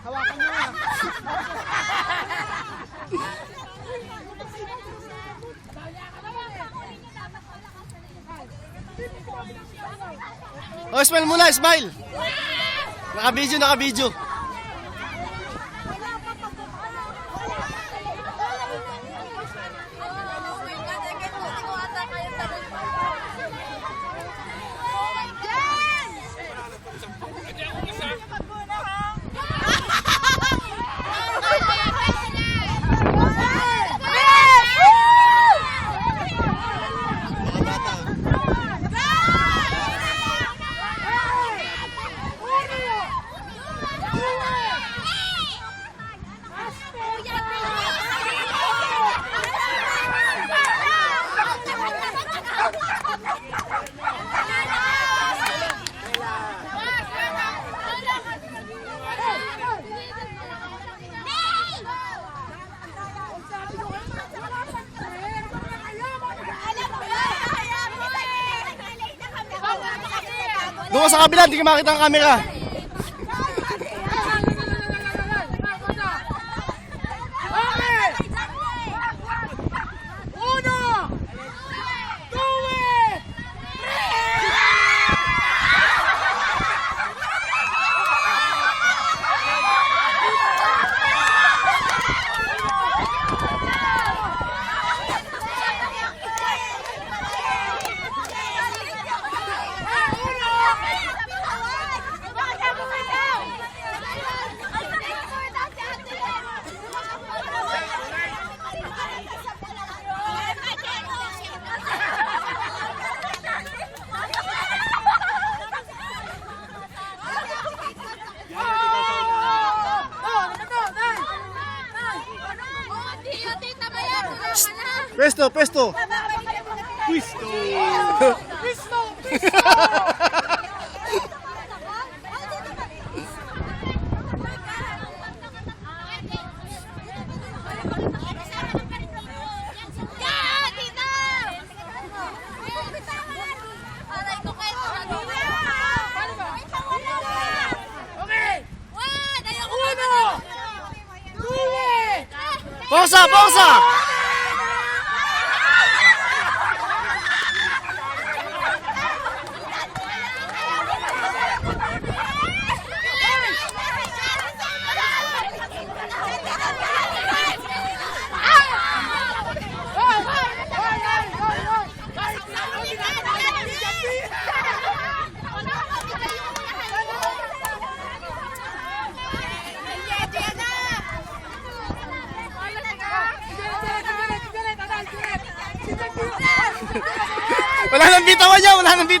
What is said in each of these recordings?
Hawakan niyo yan. Oh, smile muna, smile. Naka-video, naka-video. Sa kabila, hindi ka makita ang camera. Pesto, pesto. Uno!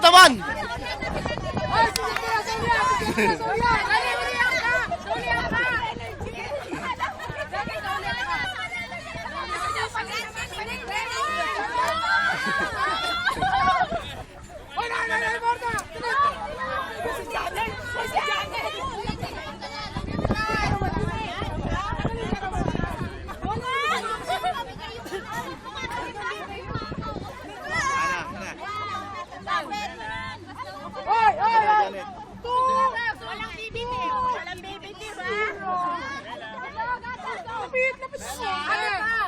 Niya, wala nang bitawan. Hoy, hoy, hoy! Walang bibitin. Walang bibitin, ha? Lapit, lapit mo! Ano ka?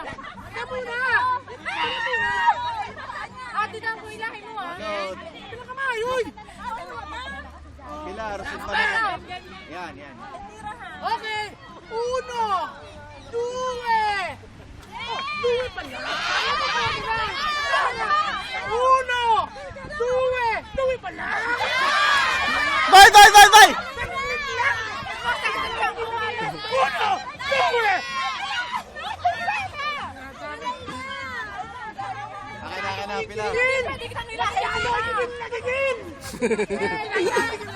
Ano muna? Ano muna? Ate na po ilahin mo ah. Pilang kamay, uy! Pilar, pa na. Yan, yan. Okay! Uno! Due! Oh, due pala! Uno! Due! Due pala! Bye, bye, bye, bye! Uno! Due! Akin na, akin na, Pilar. Gigil! Ano? Gigil na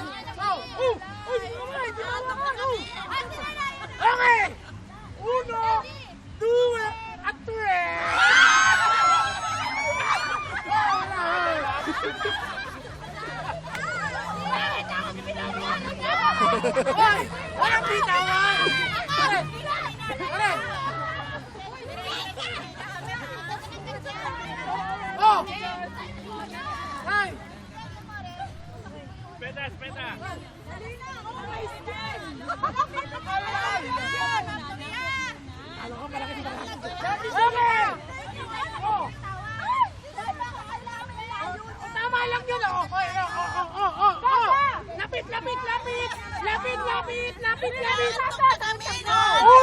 Lapit, lapit, lapit. Lapit, lapit.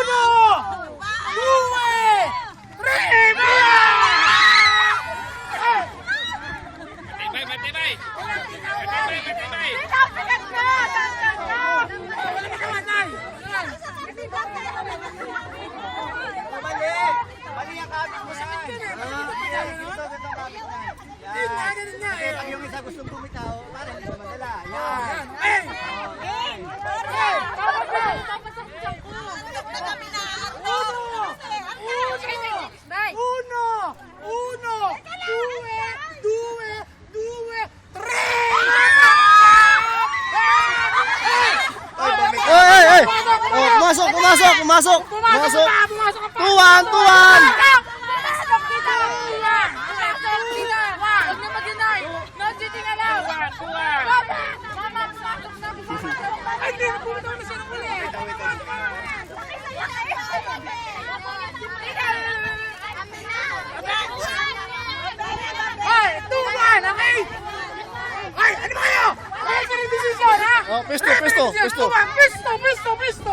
Pumasok! Pumasok! Pumasok! Tuwan! Tuwan! Oh, pisto, pisto, pisto. Pisto, pisto, pisto, pisto.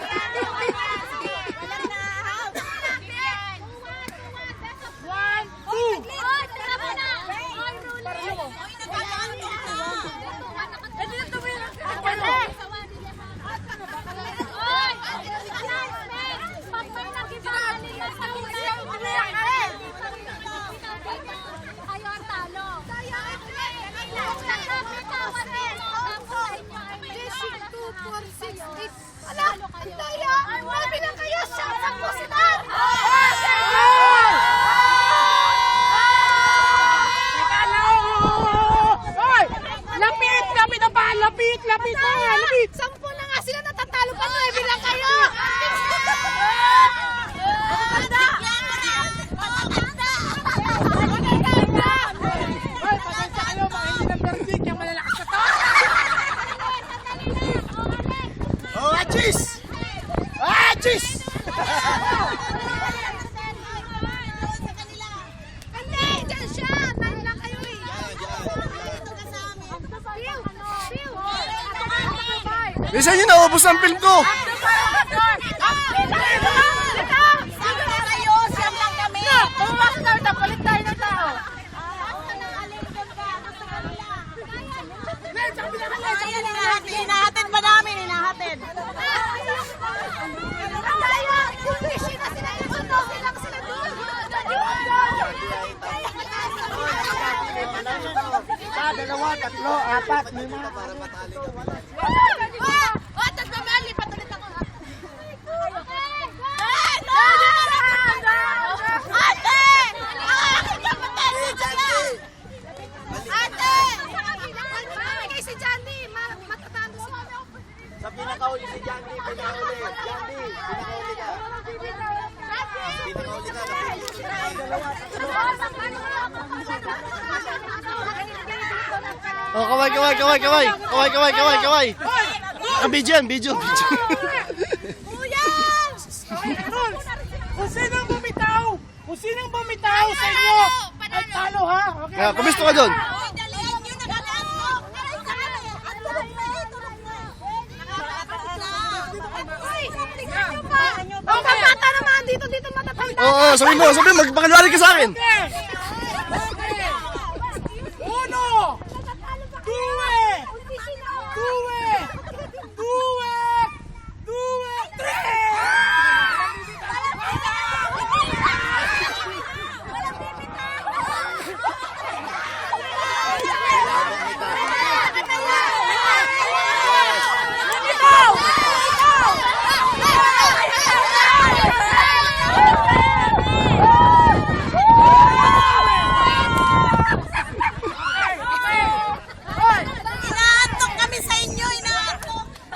Lapit! Lapit na! Lapit! Sampo na nga sila natatalo pa 9 lang kayo! Matanda! Eh, Bisa nyo naubos ang film ko! Ikaw, si Jandy, pinakauli. Jandy, pinakauli ka. Pinakauli ka. Oh, kaway, kaway, kaway, kaway. Kaway, kaway, kaway, kaway. Ah, video yan, video, video. Kuya! Kung sinong bumitaw, kung sinong bumitaw sa inyo, ay talo ha. Okay, kumisto ka doon. Oo, oh, sabi mo, sabi mo, magpakanwari ka sa akin.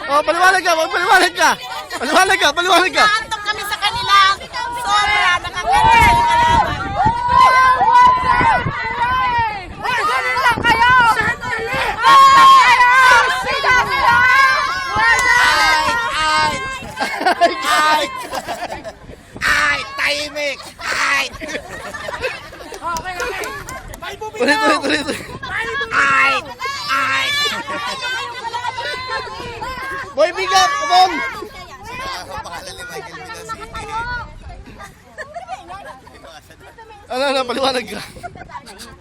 Ka, magpaliwanag ka. Paliwanag ka, paliwanag ka. Naantok kami sa kanila. Sobra, nakakanta sa kalaban. Ay! Ay! Ay! Ay, tahimik! Ay! Okay, okay. May bumitaw! Ulit, ulit, ulit. bumitaw! Ay! Biga, come on. Ano, ano, paliwanag ka.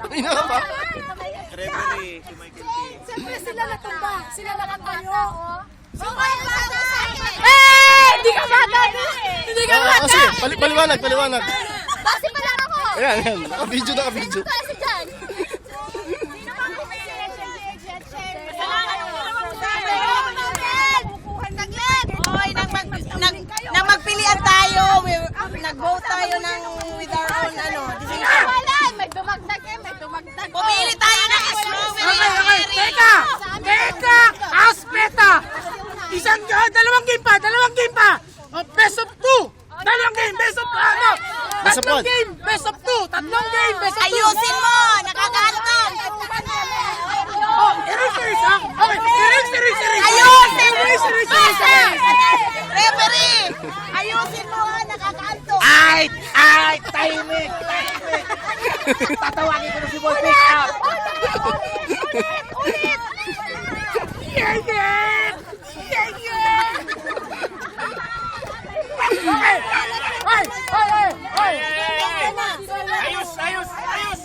Ano ka ba? Siyempre sila natumba. Sila nakatayo. So, kaya bata sa akin. Eh! Hindi ka bata! Hindi ka Ah, bata! sige, pali, paliwanag, paliwanag. Base pa lang ako. Ayan, ayan. Naka-video, naka-video. Kasi dyan. Hoy, nag-vote tayo ng with our own ano, decision. Wala, may dumagdag eh, may dumagdag. Pumili tayo ng strawberry. Okay, okay. Teka! Teka! Aspeta! Isang, ah, dalawang game pa, dalawang game pa! Oh, best of two! Dalawang game, best of ano? Tatlong game, best of two! Tatlong game, best of two! Ayusin mo, nakakantong. Oh, erase, erase, ah! Okay, erase, erase, erase! Ayusin! Erase, erase, erase! Referee, ayusin mo ha, nakakantong. Ay! Ay! Tahimik! Tahimik! Tatawagin ko na si Boy Pick Up! Ulit, ulit. Yeah, yeah! Yeah, yeah! Okay! Ay, ay, ay, ay! Ayos! Ayos! Ayos!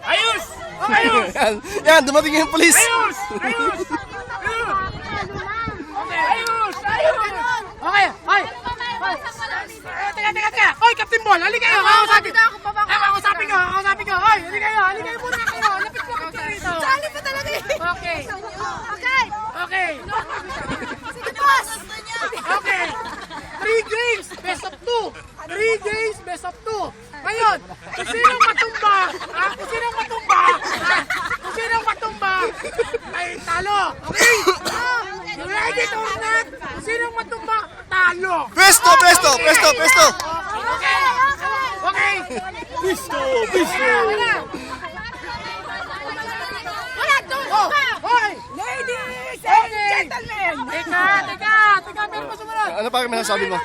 Ayos! Ayos! Yan, yan, dumating yung police. Ayos! Ayos! Okay, ayos! Ayos! Okay, ay! Eh, teka, teka, Captain Ball! Halika kayo! Kakausapin! Eh, kakausapin ko! Kakausapin ko! Hoy, halika kayo! Halika kayo muna kayo! Lapit-lapit kayo rito! Sali pa talaga eh. Okay! Okay. Okay! Sige, boss. Okay! Three games, best of two! Three games, best of two! Ngayon, kung sinong matumba, ah, kung sinong matumba, ah, kung sinong matumba, ay talo! Okay? You ready to not? Kung sinong matumba, talo! Presto, presto, presto, presto. Okay? Okay? Pisto. Wala! Wala, doon Oh, pa. hoy! Ladies and gentlemen! Teka, teka, teka, meron pa sumunod! Ano pa kami nasabi mo?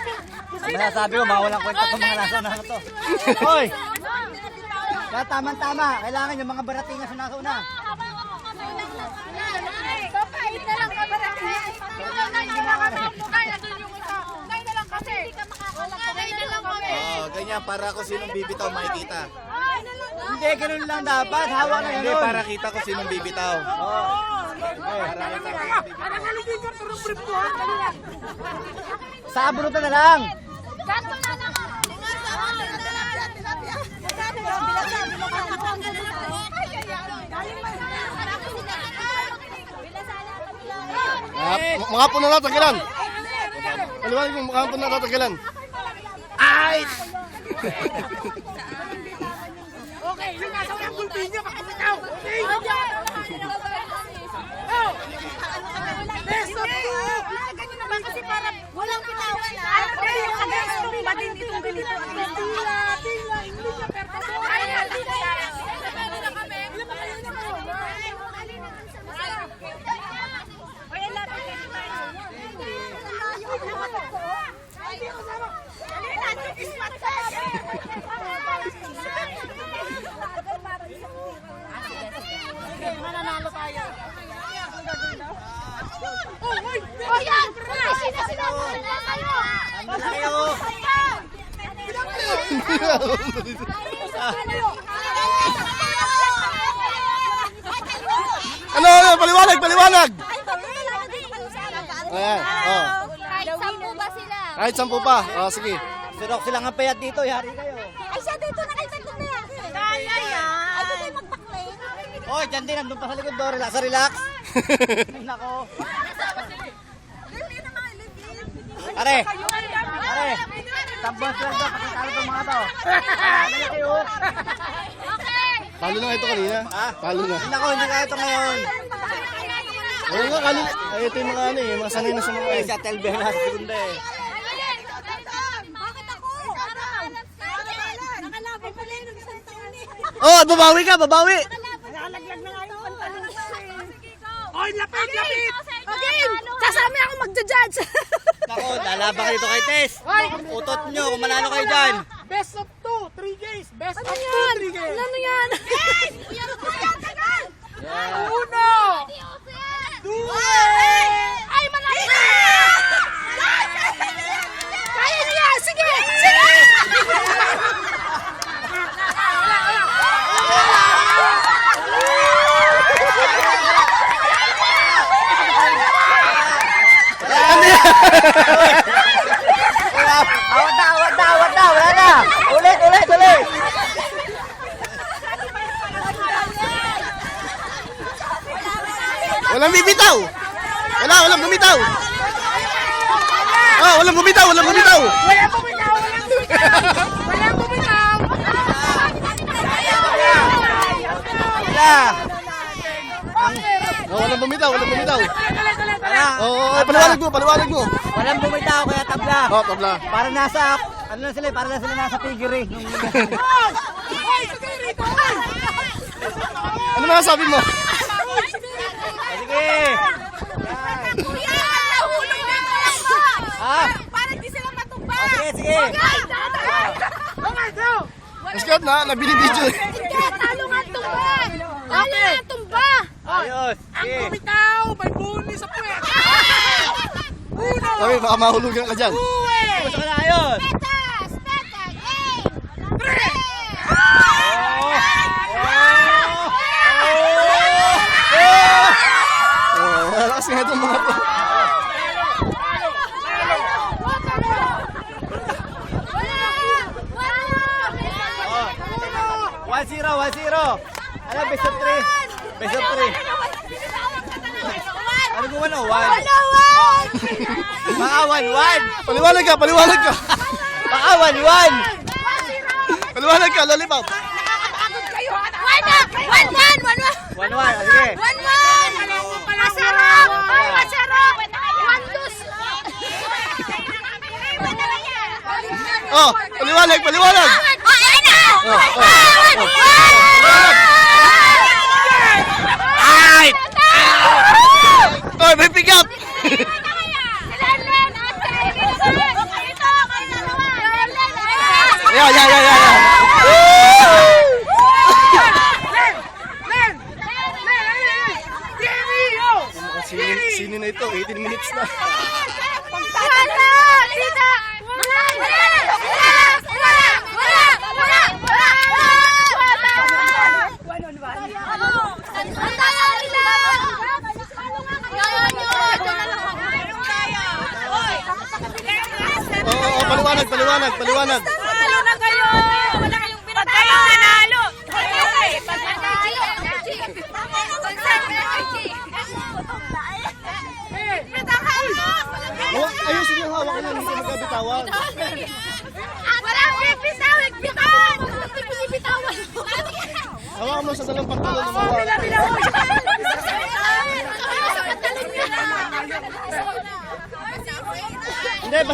Masasabi ko, mawalang kwenta itong mga nasa una na to. Hoy! Kaya tama-tama, kailangan yung mga baratingas na nasa una. Papait na lang na lang kami. Nay na lang kasi. Hindi ka makakalap. Nay na lang kami. Oh, ganyan para ko sinong bibitaw makikita. Hindi, ganun lang dapat. Hawak na Hindi ganun. para kita ko sinong bibitaw. Ka sa abrutan na lang. Lang. Mga, po na natanggalan. Paliwanag mo, mga po na natanggalan. Ay! Okay, yung nasa unang gulpin niyo, kakapitaw. Okay? Oh! Best of two! Kasi para walang na. Ano ba yung against itong badin itong ganito? Tila, tila, hindi niya perpado. Ay, hindi na yan. Mananalo tayo. Oh, hoy! Oh, yan! Ay, sinasabi na kayo! Ano kayo? Ano, ano, paliwanag, paliwanag. Ayan, oh. Kahit sampu ba sila? Kahit sampu pa. Oh, sige. Surok silang ang payat dito, yari kayo. Ay, siya dito nakita ko na yan. Kaya yan. Ay, dito magtakle. Hoy, dyan din, nandun pa sa likod do. Relax, relax. Nako. Pare, pare. Tabuan sila dyan, pakitalo itong mga to. Kayo? Okay. Talo na ito kanina. Ha? Talo na. Nako, hindi kaya ito ngayon. Oo nga. Ay, ito yung mga ano eh, mga sanay na sa mga Eh, si Ate Elvia na sa segunda eh. Oh, babawi ka, babawi! Nakalaglag na nga yung pantalon ko. Oy, lapit, lapit! Again! Kasama ako magja-judge. Ako, lalaban ka dito kay Tess. Utot nyo kung manalo kayo dyan. Best of two, three games. Best Ano of two, yan? three games. Ano yan? Uno! Due! Ay, malayo! Kaya niya! Sige! Sige! Ano yan? Awat na, awat na, awat na. Wala na. Ulit, ulit, ulit. Walang bibitaw! Wala, walang bumitaw! Ah, walang bumitaw, walang bumitaw! Wala bumitaw, walang bumitaw! Wala bumitaw! Wala. Oh, walang bumitaw, walang bumitaw! Wala. Oo, oh, oh, paliwanag mo, paliwanag mo! Walang bumitaw kaya tabla. Oh, tabla. Para nasa, ano lang sila, para lang sila nasa eh. Rito! Ano masasabi mo? Sige. Kuya! Nahulog na ito lang ba? Ah. Para di sila matumba! Oh, sige, sige. Okay, go! Kaya na, nabinibidyo eh. Talo nga tumba! Talo nga tumba! Ayos. Ang Sige. bumitaw, may buli sa puwet! Uno! Sabi, baka mahulugan ka dyan. Due! Gusto ka na ayos. Petas! Petas! Eh! Three! Oh, malakas nga itong mga to. One zero, one zero. Ano, best of three. Best of three. Ano kung ano? One. Baka one, one. Paliwanag ka, paliwanag ka. Baka one, one. Paliwanag ka, lollipop. One, one. One, one. Ah, Sige. One, one! Masarap! Ay, dos! Oh, paliwanag, paliwanag. Ay! Oh, may pick up. Yeah, yeah, yeah,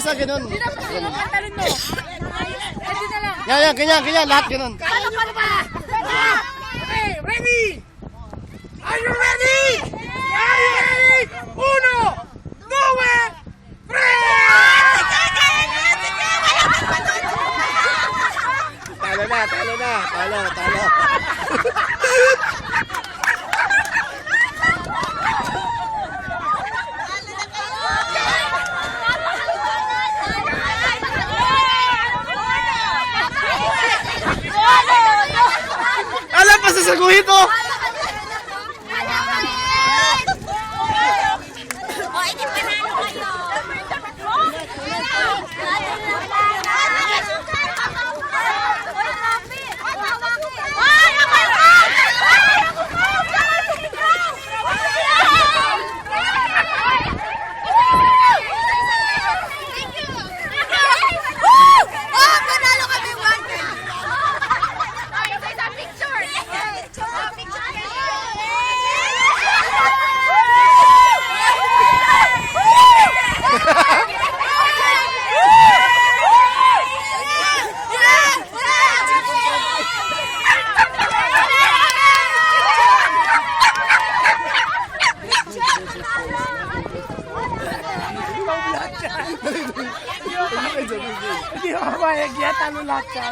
Hindi, basta ganun. Yan, yan, ganyan, ganyan, lahat ganun. Okay, ready? Are you ready? Are you ready? Uno, due, three! Talo na, talo na, talo, talo. Alam pa sasaguhin to!